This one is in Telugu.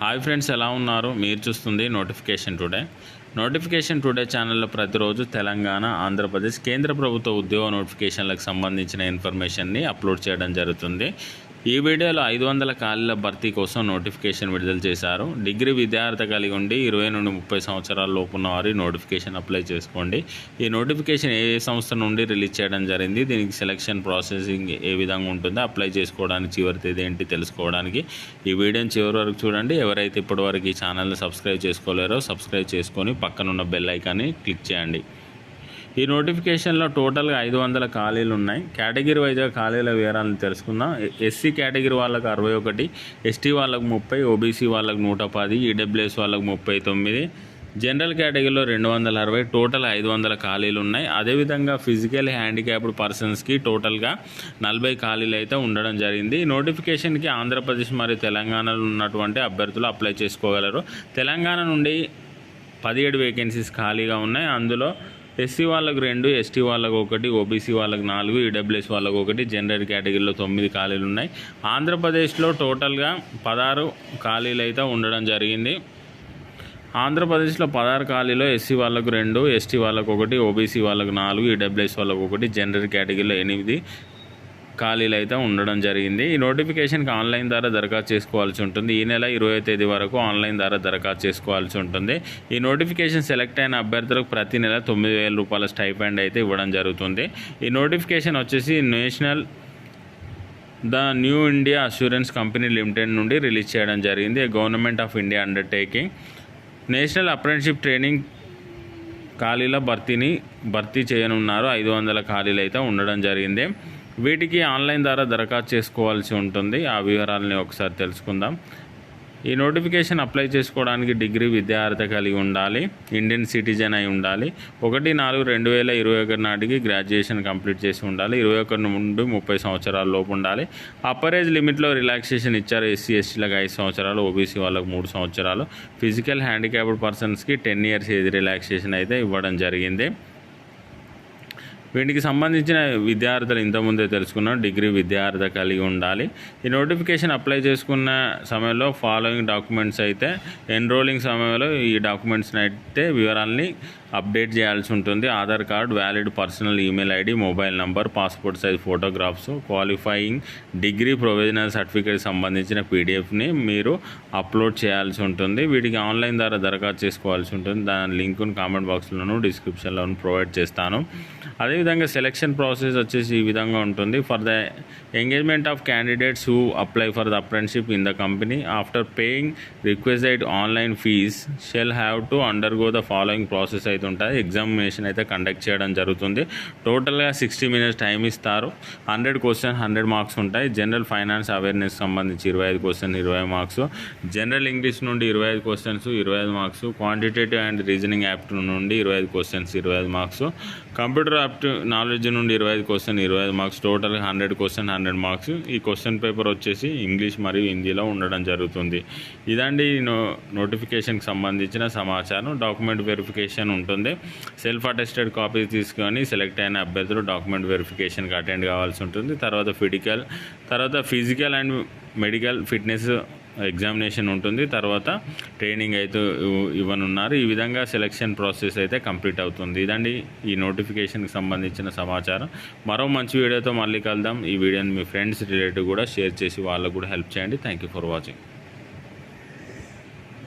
హాయ్ ఫ్రెండ్స్ ఎలా ఉన్నారు? మీరు చూస్తుంది నోటిఫికేషన్ టుడే. నోటిఫికేషన్ టుడే ఛానల్లో ప్రతిరోజు తెలంగాణ ఆంధ్రప్రదేశ్ కేంద్ర ప్రభుత్వ ఉద్యోగ నోటిఫికేషన్లకు సంబంధించిన ఇన్ఫర్మేషన్ని అప్లోడ్ చేయడం జరుగుతుంది. ఈ వీడియోలో ఐదు వందల ఖాళీల భర్తీ కోసం నోటిఫికేషన్ విడుదల చేశారు. డిగ్రీ విద్యార్థి కలిగి ఉండి ఇరవై నుండి ముప్పై సంవత్సరాల లోపు ఉన్న వారి నోటిఫికేషన్ అప్లై చేసుకోండి. ఈ నోటిఫికేషన్ ఏ ఏ సంస్థ నుండి రిలీజ్ చేయడం జరిగింది దీనికి సెలక్షన్ ప్రాసెసింగ్ ఏ విధంగా ఉంటుందో అప్లై చేసుకోవడానికి చివరి తేదీ ఏంటి తెలుసుకోవడానికి ఈ వీడియోని చివరి వరకు చూడండి. ఎవరైతే ఇప్పటివరకు ఈ ఛానల్ని సబ్స్క్రైబ్ చేసుకోలేరో సబ్స్క్రైబ్ చేసుకొని పక్కనున్న బెల్ ఐకాన్ని క్లిక్ చేయండి. ఈ నోటిఫికేషన్లో టోటల్గా ఐదు వందల ఖాళీలు ఉన్నాయి. కేటగిరీ వైజ్గా ఖాళీల వివరాలను తెలుసుకుందాం. ఎస్సీ కేటగిరీ వాళ్ళకు అరవై ఒకటి ఎస్టీ వాళ్ళకు ముప్పై ఓబీసీ వాళ్ళకు నూట పది ఈడబ్ల్యూఎస్ వాళ్ళకు ముప్పై తొమ్మిది. జనరల్ కేటగిరీలో రెండు వందల అరవై టోటల్ ఐదు వందల ఖాళీలు ఉన్నాయి. అదేవిధంగా ఫిజికల్ హ్యాండిక్యాప్డ్ పర్సన్స్కి టోటల్గా నలభై ఖాళీలు అయితే ఉండడం జరిగింది. ఈ నోటిఫికేషన్కి ఆంధ్రప్రదేశ్ మరియు తెలంగాణలో ఉన్నటువంటి అభ్యర్థులు అప్లై చేసుకోగలరు. తెలంగాణ నుండి పదిహేడు వేకెన్సీస్ ఖాళీగా ఉన్నాయి. అందులో ఎస్సీ వాళ్ళకు రెండు ఎస్టీ వాళ్ళకు ఒకటి ఓబీసీ వాళ్ళకు నాలుగు ఈడబ్ల్యూఎస్ వాళ్ళకు ఒకటి జనరల్ కేటగిరీలో తొమ్మిది ఖాళీలు ఉన్నాయి. ఆంధ్రప్రదేశ్లో టోటల్గా పదహారు ఖాళీలు అయితే ఉండడం జరిగింది. ఆంధ్రప్రదేశ్లో పదహారు ఖాళీలో ఎస్సీ వాళ్ళకు రెండు ఎస్టీ వాళ్ళకు ఒకటి ఓబీసీ వాళ్ళకు నాలుగు ఈడబ్ల్యూఎస్ వాళ్ళకు ఒకటి జనరల్ కేటగిరీలో ఎనిమిది. ఖాళీలు అయితే ఉండడం జరిగింది. ఈ నోటిఫికేషన్కి ఆన్లైన్ ద్వారా దరఖాస్తు చేసుకోవాల్సి ఉంటుంది. ఈ నెల ఇరవై తేదీ వరకు ఆన్లైన్ ద్వారా దరఖాస్తు చేసుకోవాల్సి ఉంటుంది. ఈ నోటిఫికేషన్ సెలెక్ట్ అయిన అభ్యర్థులకు ప్రతి నెల తొమ్మిది వేల రూపాయల స్టైపెండ్ అయితే ఇవ్వడం జరుగుతుంది. ఈ నోటిఫికేషన్ వచ్చేసి national the new India assurance company limited నుండి రిలీజ్ చేయడం జరిగింది. Government of India undertaking. National apprenticeship training ఖాళీల భర్తీని భర్తీ చేయనున్నారు. ఐదు వందల ఖాళీలు అయితే ఉండడం జరిగింది. వీటికి ఆన్లైన్ ద్వారా దరఖాస్తు చేసుకోవాల్సి ఉంటుంది. ఆ వివరాలని ఒకసారి తెలుసుకుందాం. ఈ నోటిఫికేషన్ అప్లై చేసుకోవడానికి డిగ్రీ విద్యార్హత కలిగి ఉండాలి. ఇండియన్ సిటిజన్ అయి ఉండాలి. ఒకటి నాలుగు రెండు వేల ఇరవై ఒకటి నాటికి గ్రాడ్యుయేషన్ కంప్లీట్ చేసి ఉండాలి. ఇరవై ఒకటి నుండి ముప్పై సంవత్సరాల లోపు ఉండాలి. అప్పర్ ఏజ్ లిమిట్లో రిలాక్సేషన్ ఇచ్చారు ఎస్సీ ఎస్టీలకు ఐదు సంవత్సరాలు ఓబీసీ వాళ్ళకు మూడు సంవత్సరాలు. ఫిజికల్ హ్యాండిక్యాప్డ్ పర్సన్స్కి టెన్ ఇయర్స్ ఏజ్ రిలాక్సేషన్ అయితే ఇవ్వడం జరిగింది. వీటికి సంబంధించిన విద్యార్థులు ఇంతకుముందే తెలుసుకున్నాం డిగ్రీ విద్యార్థి కలిగి ఉండాలి. ఈ నోటిఫికేషన్ అప్లై చేసుకున్న సమయంలో ఫాలోయింగ్ డాక్యుమెంట్స్ అయితే ఎన్రోలింగ్ సమయంలో ఈ డాక్యుమెంట్స్ని అయితే వివరాలని అప్డేట్ చేయాల్సి ఉంటుంది. Aadhaar card valid personal email ID mobile number passport size photographs qualifying degree provisional certificate సంబంధించిన పీడిఎఫ్ని మీరు అప్లోడ్ చేయాల్సి ఉంటుంది. వీటికి ఆన్లైన్ ద్వారా దరఖాస్తు చేసుకోవాల్సి ఉంటుంది. దాని లింకును కామెంట్ బాక్స్లోను డిస్క్రిప్షన్లోను ప్రొవైడ్ చేస్తాను. అదేవిధంగా సెలక్షన్ ప్రాసెస్ వచ్చేసి ఈ విధంగా ఉంటుంది. For the engagement of candidates who apply for the apprenticeship in the company after paying requested online fee shall have to undergo the following process అయితే ఉంటుంది ఎగ్జామినేషన్ అయితే కండక్ట్ చేయడం జరుగుతుంది. టోటల్గా సిక్స్టీ మినిట్స్ టైం ఇస్తారు. హండ్రెడ్ క్వశ్చన్ హండ్రెడ్ మార్క్స్ ఉంటాయి. జనరల్ ఫైనాన్స్ అవేర్నెస్ సంబంధించి ఇరవై ఐదు క్వశ్చన్ ఇరవై మార్క్స్ జనరల్ ఇంగ్లీష్ నుండి ఇరవై ఐదు క్వశ్చన్స్ ఇరవై ఐదు marks quantitative and reasoning apt నుండి ఇరవై ఐదు క్వశ్చన్స్ ఇరవై ఐదు మార్క్స్ కంప్యూటర్ యాప్ట్ నాలెడ్జ్ నుండి ఇరవై ఐదు క్వశ్చన్ ఇరవై ఐదు మార్క్స్ టోటల్గా హండ్రెడ్ క్వశ్చన్ హండ్రెడ్ మార్క్స్ ఈ క్వశ్చన్ పేపర్ వచ్చేసి ఇంగ్లీష్ మరియు హిందీలో ఉండడం జరుగుతుంది. ఇదండి నో నోటిఫికేషన్కి సంబంధించిన సమాచారం. డాక్యుమెంట్ వెరిఫికేషన్ ఉంటుంది. ఉంటుంది. సెల్ఫ్ అటెస్టెడ్ కాపీస్ తీసుకొని సెలెక్ట్ అయిన అభ్యర్థులు డాక్యుమెంట్ వెరిఫికేషన్కి అటెండ్ కావాల్సి ఉంటుంది. తర్వాత ఫిజికల్ తర్వాత physical and medical fitness examination ఉంటుంది. తర్వాత ట్రైనింగ్ అయితే ఇవ్వనున్నారు. ఈ విధంగా సెలక్షన్ ప్రాసెస్ అయితే కంప్లీట్ అవుతుంది. ఇదండి ఈ నోటిఫికేషన్కి సంబంధించిన సమాచారం. మరో మంచి వీడియోతో మళ్ళీ కలుద్దాం. ఈ వీడియోని మీ ఫ్రెండ్స్ రిలేటివ్ కూడా షేర్ చేసి వాళ్ళకు కూడా హెల్ప్ చేయండి. Thank you for watching